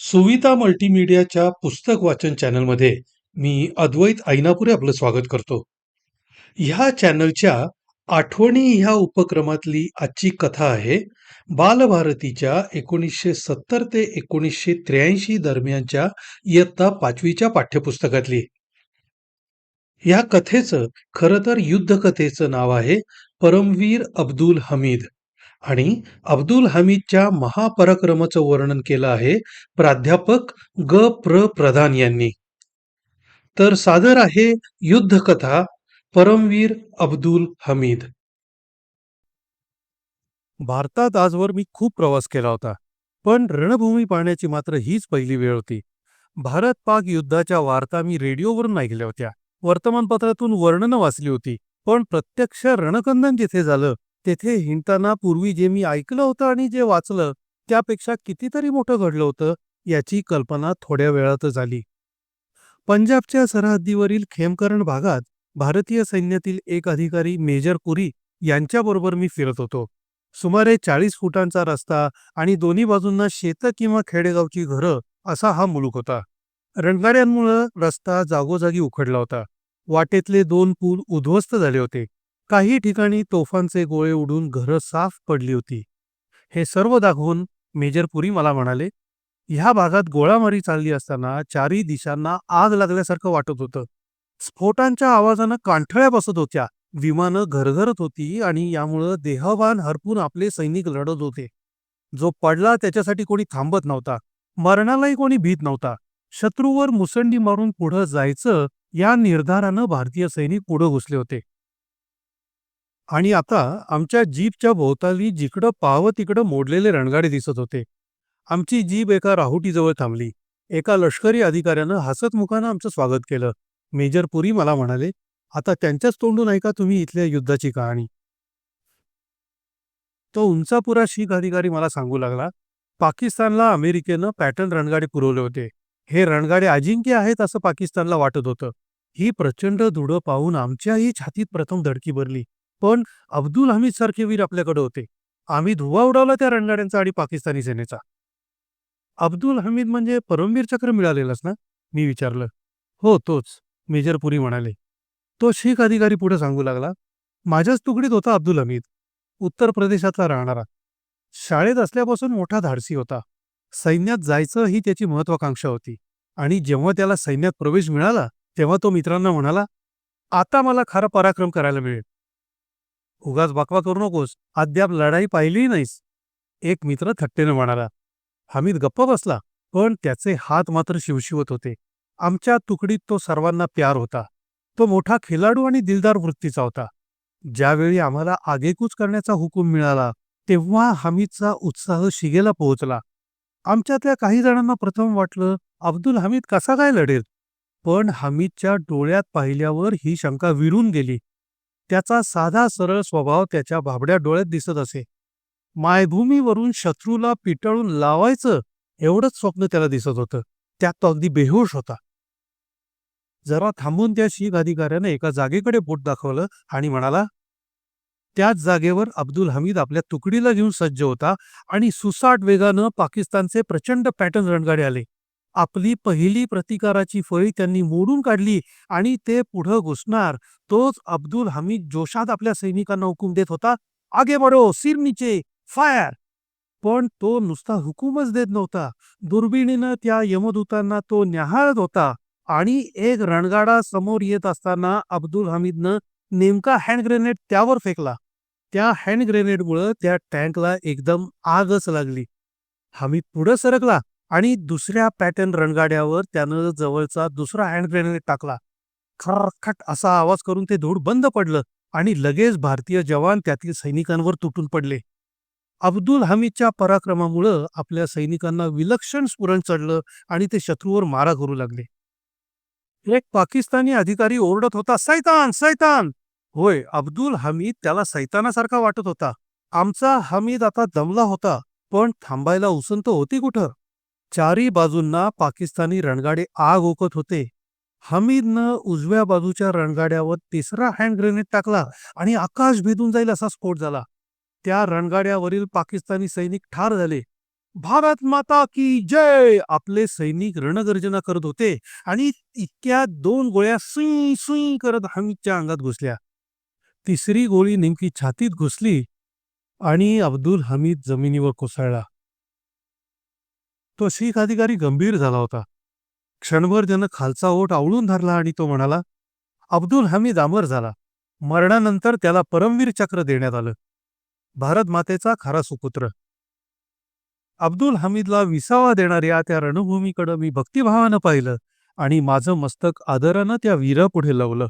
सुविता मल्टीमीडियाच्या पुस्तक वाचन चॅनलमध्ये मी अद्वैत ऐनापुरे आपलं स्वागत करतो. ह्या चॅनलच्या आठवणी ह्या उपक्रमातली आजची कथा आहे बालभारतीच्या एकोणीसशे सत्तर ते एकोणीसशे त्र्याऐंशी दरम्यानच्या इयत्ता पाचवीच्या पाठ्यपुस्तकातली. ह्या कथेचं खरं तर युद्धकथेचं नाव आहे परमवीर अब्दुल हमीद आणि अब्दुल हमीदच्या महापराक्रमाचं वर्णन केलं आहे प्राध्यापक ग प्र प्रधान यांनी. तर सादर आहे युद्धकथा परमवीर अब्दुल हमीद. भारतात आजवर मी खूप प्रवास केला होता पण रणभूमी पाहण्याची मात्र हीच पहिली वेळ होती भारत पाक युद्धाच्या वार्ता मी रेडिओवरून ऐकल्या होत्या वर्तमानपत्रातून वर्णनं वाचली होती पण प्रत्यक्ष रणकंदन जिथे झालं तेथे हिंडताना पूर्वी जे मी ऐकलं होतं आणि जे वाचलं त्यापेक्षा कितीतरी मोठं घडलं होतं याची कल्पना थोड्या वेळातच आली पंजाबच्या सरहद्दीवरील खेमकरण भागात भारतीय सैन्यातील एक अधिकारी मेजर पुरी यांच्याबरोबर मी फिरत होतो. सुमारे चाळीस फुटांचा रस्ता आणि दोन्ही बाजूंना शेतं किंवा खेडेगावची घरं असा हा मुलूक होता. रणगाड्यांमुळं रस्ता जागोजागी उखडला होता. वाटेतले दोन पूल उद्ध्वस्त झाले होते. काही ठिकाणी तोफांचे गोळे उडून घरं साफ पडली होती. हे सर्व दाखवून मेजर पुरी मला म्हणाले ह्या भागात गोळामारी चालली असताना चारी दिशांना आग लागल्यासारखं वाटत होतं. स्फोटांच्या आवाजानं कांठळ्या बसत होत्या. विमानं घरघरत होती आणि यामुळं देहवान हरपून आपले सैनिक लढत होते. जो पडला त्याच्यासाठी कोणी थांबत नव्हता. मरणालाही कोणी भीत नव्हता. शत्रूवर मुसंडी मारून पुढं जायचं या निर्धारानं भारतीय सैनिक पुढं घुसले होते. आणि आता आमच्या जीपच्या भोवताली जिकडं पाहावं तिकडं मोडलेले रणगाडे दिसत होते. आमची जीप एका राहुटीजवळ थांबली. एका लष्करी अधिकाऱ्यानं हसत मुखानं आमचं स्वागत केलं. मेजर पुरी मला म्हणाले आता त्यांच्याच तोंडून ऐका तुम्ही इथल्या युद्धाची कहाणी. तो उंचापुरा शीख अधिकारी मला सांगू लागला पाकिस्तानला अमेरिकेनं पॅटर्न रणगाडे पुरवले होते. हे रणगाडे अजिंक्य आहेत असं पाकिस्तानला वाटत होतं. ही प्रचंड धुडं पाहून आमच्याही छातीत प्रथम धडकी भरली. पण अब्दुल हमीद सारखे वीर आपल्याकडे होते. आम्ही धुवा उडवला त्या रणगाड्यांचा आणि पाकिस्तानी सेनेचा. अब्दुल हमीद म्हणजे परमवीर चक्र मिळालेलाच ना? मी विचारलं. हो तोच मेजर पुरी म्हणाले. तो शीख अधिकारी पुढे सांगू लागला. माझ्याच तुकडीत होता अब्दुल हमीद. उत्तर प्रदेशातला राहणारा. शाळेत असल्यापासून मोठा धाडसी होता. सैन्यात जायचं ही त्याची महत्वाकांक्षा होती. आणि जेव्हा त्याला सैन्यात प्रवेश मिळाला तेव्हा तो मित्रांना म्हणाला आता मला खरा पराक्रम करायला मिळेल. उगाच बाकवा करू नकोस. अद्याप लढाई पाहिलीही नाहीस. एक मित्र थट्टेनं म्हणाला हमीद गप्प बसला पण त्याचे हात मात्र शिवशिवत होते. आमच्या तुकडीत तो सर्वांना प्यार होता. तो मोठा खेळाडू आणि दिलदार वृत्तीचा होता. ज्यावेळी आम्हाला आगेकूच करण्याचा हुकूम मिळाला तेव्हा हमीदचा उत्साह शिगेला पोहोचला. आमच्यातल्या काही जणांना प्रथम वाटलं अब्दुल हमीद कसा काय लढेल? पण हमीदच्या डोळ्यात पाहिल्यावर ही शंका विरून गेली. त्याचा साधा सरळ स्वभाव त्याच्या भाबड्या डोळ्यात दिसत असे. मायभूमीवरून शत्रूला पिटाळून लावायचं एवढंच स्वप्न त्याला दिसत होतं. त्यात तो अगदी बेहोश होता. जरा थांबून त्या शीख अधिकाऱ्यानं एका जागेकडे बोट दाखवलं आणि म्हणाला त्याच जागेवर अब्दुल हमीद आपल्या तुकडीला घेऊन सज्ज होता आणि सुसाट वेगानं पाकिस्तानचे प्रचंड पॅटर्न रणगाडे आले. आपली पहिली प्रतिकाराची फळी त्यांनी मोडून काढली आणि ते पुढं घुसणार. तोच अब्दुल हमीद जोशात आपल्या सैनिकांना हुकूम देत होता. आगे बढो सिर नीचे फायर! पण तो नुसता हुकूमच देत नव्हता. दुर्बिणीनं त्या यमदूतांना तो न्याहाळत होता आणि एक रणगाडा समोर येत असताना अब्दुल हमीदनं नेमका हँड ग्रेनेड त्यावर फेकला. त्या हँड ग्रेनेडमुळं त्या टँकला एकदम आगच लागली. हमीद पुढं सरकला. आणि दुसऱ्या पॅटर्न रणगाड्यावर त्यानं जवळचा दुसरा हँड ग्रेनेड टाकला. खरखट असा आवाज करून ते धूळ बंद पडलं आणि लगेच भारतीय जवान त्यातील सैनिकांवर तुटून पडले. अब्दुल हमीदच्या पराक्रमामुळं आपल्या सैनिकांना विलक्षण स्फुरण चढलं आणि ते शत्रूवर मारा करू लागले. एक पाकिस्तानी अधिकारी ओरडत होता सैतान सैतान! होय अब्दुल हमीद त्याला सैतानासारखा वाटत होता. आमचा हमीद आता दमला होता पण थांबायला उसंत होती कुठं? चारी बाजूंना पाकिस्तानी रणगाडे आग ओकत होते. हमीदनं उजव्या बाजूच्या रणगाड्यावर तिसरा हँड ग्रेनेड टाकला आणि आकाश भेदून जाईल असा स्फोट झाला. त्या रणगाड्यावरील पाकिस्तानी सैनिक ठार झाले. भारत माता की जय! आपले सैनिक रणगर्जना करत होते आणि इतक्या दोन गोळ्या सुई सुई करत हमीदच्या अंगात घुसल्या. तिसरी गोळी नेमकी छातीत घुसली आणि अब्दुल हमीद जमिनीवर कोसळला. तो शीख अधिकारी गंभीर झाला होता. क्षणभर त्यानं खालचा ओठ आवळून धरला आणि तो म्हणाला अब्दुल हमीद अमर झाला. मरणानंतर त्याला परमवीर चक्र देण्यात आलं. भारत मातेचा खरा सुपुत्र. अब्दुल हमीदला विसावा देणाऱ्या त्या रणभूमीकडं मी भक्तिभावानं पाहिलं आणि माझं मस्तक आदरानं त्या वीरापुढे लावलं.